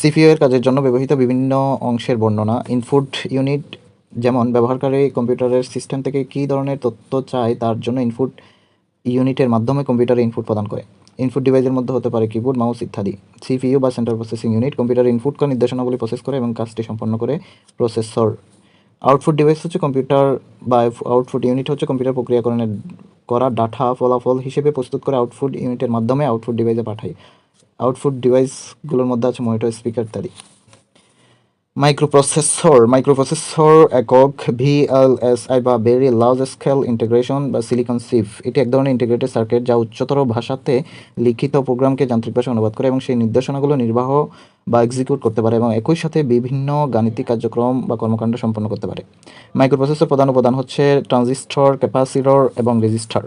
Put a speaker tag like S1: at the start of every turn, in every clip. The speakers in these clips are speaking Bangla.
S1: সিপিইউ এর কাজের জন্য ব্যবহৃত বিভিন্ন অংশের বর্ণনা। ইনপুট ইউনিট যেমন, ব্যবহারকারী কম্পিউটারের সিস্টেম থেকে কী ধরনের তথ্য চায় তার জন্য ইনপুট ইউনিটের মাধ্যমে কম্পিউটারে ইনপুট প্রদান করে। ইনপুট ডিভাইসের মধ্যে হতে পারে কিবোর্ড, মাউস ইত্যাদি। সিপিইউ বা সেন্ট্রাল প্রসেসিং ইউনিট কম্পিউটারে ইনপুট করা নির্দেশনাগুলি প্রসেস করে এবং কাজটি সম্পন্ন করে প্রসেসর। আউটপুট ডিভাইস হচ্ছে কম্পিউটার বা আউটপুট ইউনিট হচ্ছে কম্পিউটার প্রক্রিয়াকরণের করা ডাটা ফলাফল হিসেবে প্রস্তুত করে আউটপুট ইউনিটের মাধ্যমে আউটপুট ডিভাইসে পাঠায়। আউটপুট ডিভাইসগুলোর মধ্যে আছে মনিটর স্পিকার ইত্যাদি মাইক্রোপ্রসেসর মাইক্রোপ্রসেসর একক ভিএলএসআই বা ভেরি লার্জ স্কেল ইন্টিগ্রেশন বা সিলিকন সিফ এটি এক ধরনের ইন্টিগ্রেটেড সার্কিট যা উচ্চতর ভাষাতে লিখিত প্রোগ্রামকে যান্ত্রিক ভাষায় অনুবাদ করে এবং সেই নির্দেশনাগুলো নির্বাহ বা এক্সিকিউট করতে পারে এবং একই সাথে বিভিন্ন গাণিতিক কার্যক্রম বা কর্মকাণ্ড সম্পন্ন করতে পারে। মাইক্রোপ্রসেসর প্রধান উপাদান হচ্ছে ট্রানজিস্টর ক্যাপাসিটর এবং রেজিস্টার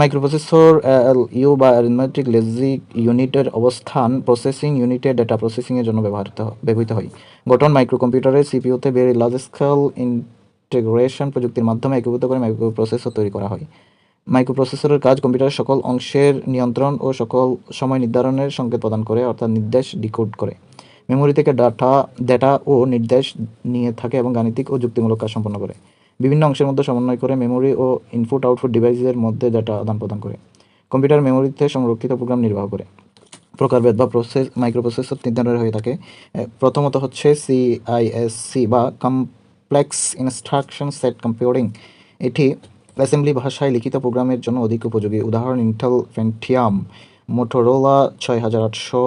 S1: মাইক্রোপ্রসেসর এল ইউ বা অ্যারিথমেটিক লজিক ইউনিটের অবস্থান প্রসেসিং ইউনিটে ডেটা প্রসেসিংয়ের জন্য ব্যবহৃত ব্যবহৃত হয়। গঠন মাইক্রোকম্পিউটারের সিপিইউতে ভেরি লার্জ স্কেল ইন্টিগ্রেশন প্রযুক্তির মাধ্যমে একীভূত করে মাইক্রোপ্রসেসর তৈরি করা হয়। মাইক্রোপ্রসেসরের কাজ কম্পিউটারের সকল অংশের নিয়ন্ত্রণ ও সকল সময় নির্ধারণের সংকেত প্রদান করে, অর্থাৎ নির্দেশ ডিকোড করে। মেমোরি থেকে ডাটা ডেটা ও নির্দেশ নিয়ে থাকে এবং গাণিতিক ও যুক্তিমূলক কাজ সম্পন্ন করে। বিভিন্ন অংশের মধ্যে সমন্বয় করে মেমোরি ও ইনপুট আউটপুট ডিভাইসের মধ্যে ডেটা আদান প্রদান করে। কম্পিউটার মেমোরিতে সংরক্ষিত প্রোগ্রাম নির্বাহ করে। প্রকারভেদ বা প্রসেস মাইক্রোপ্রসেসর তিন ধরনের হয়ে থাকে। প্রথমত হচ্ছে সিআইএসসি বা কমপ্লেক্স ইনস্ট্রাকশন সেট কম্পিউটিং এটি অ্যাসেম্বলি ভাষায় লিখিত প্রোগ্রামের জন্য অধিক উপযোগী। উদাহরণ ইন্টেল ফেন্টিয়াম মোটোরোলা ছয় হাজার আটশো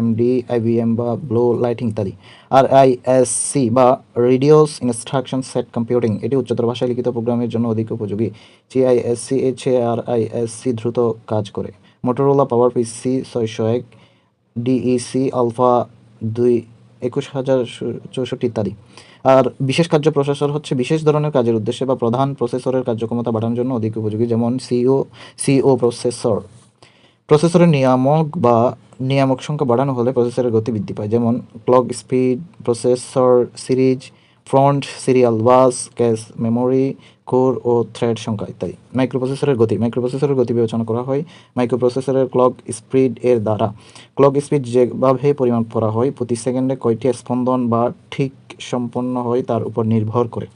S1: এমডি আইবিএম বা ব্লো লাইটিং ইত্যাদি। আর আইএসসি বা রেডিওস ইনস্ট্রাকশন সেট কম্পিউটিং এটি উচ্চতর ভাষায় লিখিত প্রোগ্রামের জন্য অধিক উপযোগী। জিআইএসসি এর চেয়ে আর আইএসসি দ্রুত কাজ করে। মোটোরোলা পাওয়ার পিসি ছয়শো এক ডিইসি আলফা দুই, একুশ হাজার চৌষট্টি ইত্যাদি। আর বিশেষ কার্য প্রসেসর হচ্ছে বিশেষ ধরনের কাজের উদ্দেশ্যে বা প্রধান প্রসেসরের কার্যক্ষমতা বাড়ানোর জন্য অধিক উপযোগী, যেমন সিও সিও প্রসেসর প্রসেসরের নিয়ামক বা নিয়ামক সংখ্যা বাড়ানো হলে প্রসেসরের গতি বৃদ্ধি পায়। যেমন clock speed, processor series, front serial bus cache, memory, core ও থ্রেড সংখ্যা ইত্যাদি। মাইক্রোপ্রসেসরের গতি মাইক্রোপ্রসেসরের গতি বিবেচনা করা হয় মাইক্রোপ্রসেসরের ক্লক স্পিড এর দ্বারা। ক্লক স্পিড যেভাবে পরিমাপ করা হয়, প্রতি সেকেন্ডে কয়টি স্পন্দন বা ঠিক সম্পন্ন হয় তার উপর নির্ভর করে।